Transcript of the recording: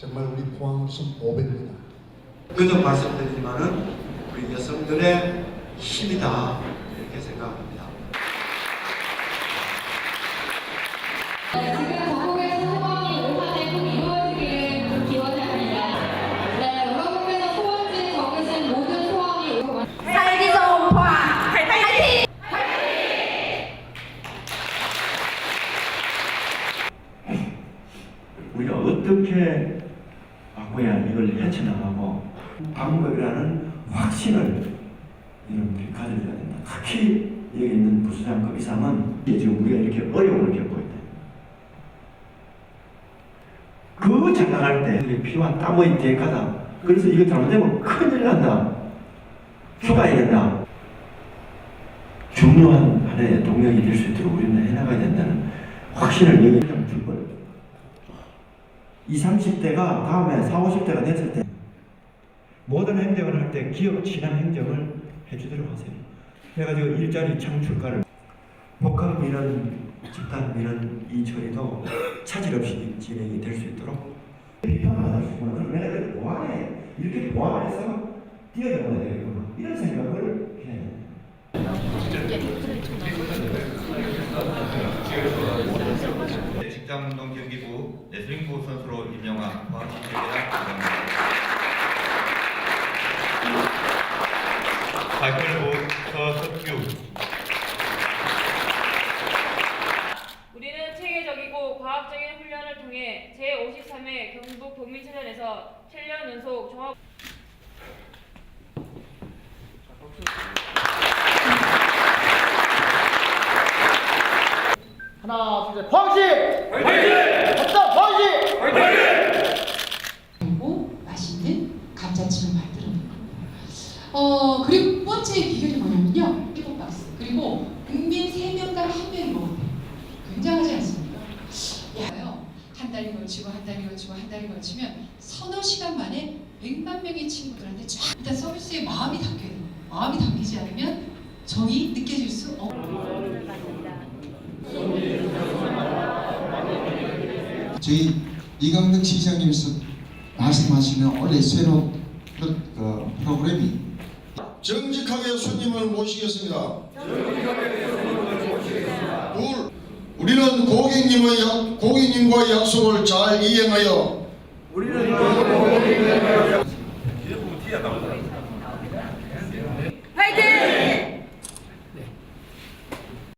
정말 우리 포항으로서 보배입니다. 그도 말씀드리지만은 우리 여성들의 힘이다 이렇게 생각합니다. 지금 전국에서 소방이 오산에 꼭 이루어지기를 기원합니다. 네, 여러분께서 소원지 적으신 모든 소원이 오고 살기 좋은 포항 화이팅! 우리가 어떻게 바꿔야 이걸 헤쳐나가고 방법이라는 확신을 여러분들이 가져야 된다. 특히 여기 있는 부수장급 이상은 지금 우리가 이렇게 어려움을 겪고 있다. 그 장악할 때 피와 땀의 대가다. 그래서 이거 잘못되면 큰일 난다. 휴가해야 된다. 중요한 하나의 동력이 될 수 있도록 우리는 해나가야 된다는 확신을 여기 줄 거예요. 20, 30대가 다음에 40, 50대가 됐을 때 모든 행정을 할 때 기업 친환 행정을 해주도록 하세요. 그래가지고 일자리 창출가를 복합 민원, 집단 민원 이 처리도 차질 없이 진행이 될 수 있도록 비판받을 수 있구나. 그럼 내가 보완해. 이렇게 보완해서 뛰어넘어야 되겠구나. 이런 생각을 해야 돼요. 직장운동 경기부 레슬링부 선수로 임명한 과학기술대학 부장입니다. 발표부 서석규 우리는 체계적이고 과학적인 훈련을 통해 제53회 경북 도민체전에서 7년 연속 종합 하나, 둘, 셋, 광시! 화이팅! 갑시다, 광시! 그리고 맛있는 감자칩을 만드는 겁니다. 어 그리고 두 번째 비결이 뭐냐면요. 일곱 박스. 그리고 국민 세 명당 한 명이 먹어요. 굉장하지 않습니까? 야요. 한 달이 걸치고 한 달이 걸치고 한 달이 걸치면 서너 시간 만에 100만 명의 친구들한테 쫙 일단 서비스에 마음이 담겨야 돼요. 마음이 담기지 않으면 정이 느껴질 수 없어요. 저희 이강덕 시장님께서 말씀하시는 올해 새로 그, 그 프로그램이 정직하게 손님을 모시겠습니다. 둘, 우리는 고객님의 약, 고객님과의 약속을 잘 이행하여 뒤에 보면 티가 나오잖아.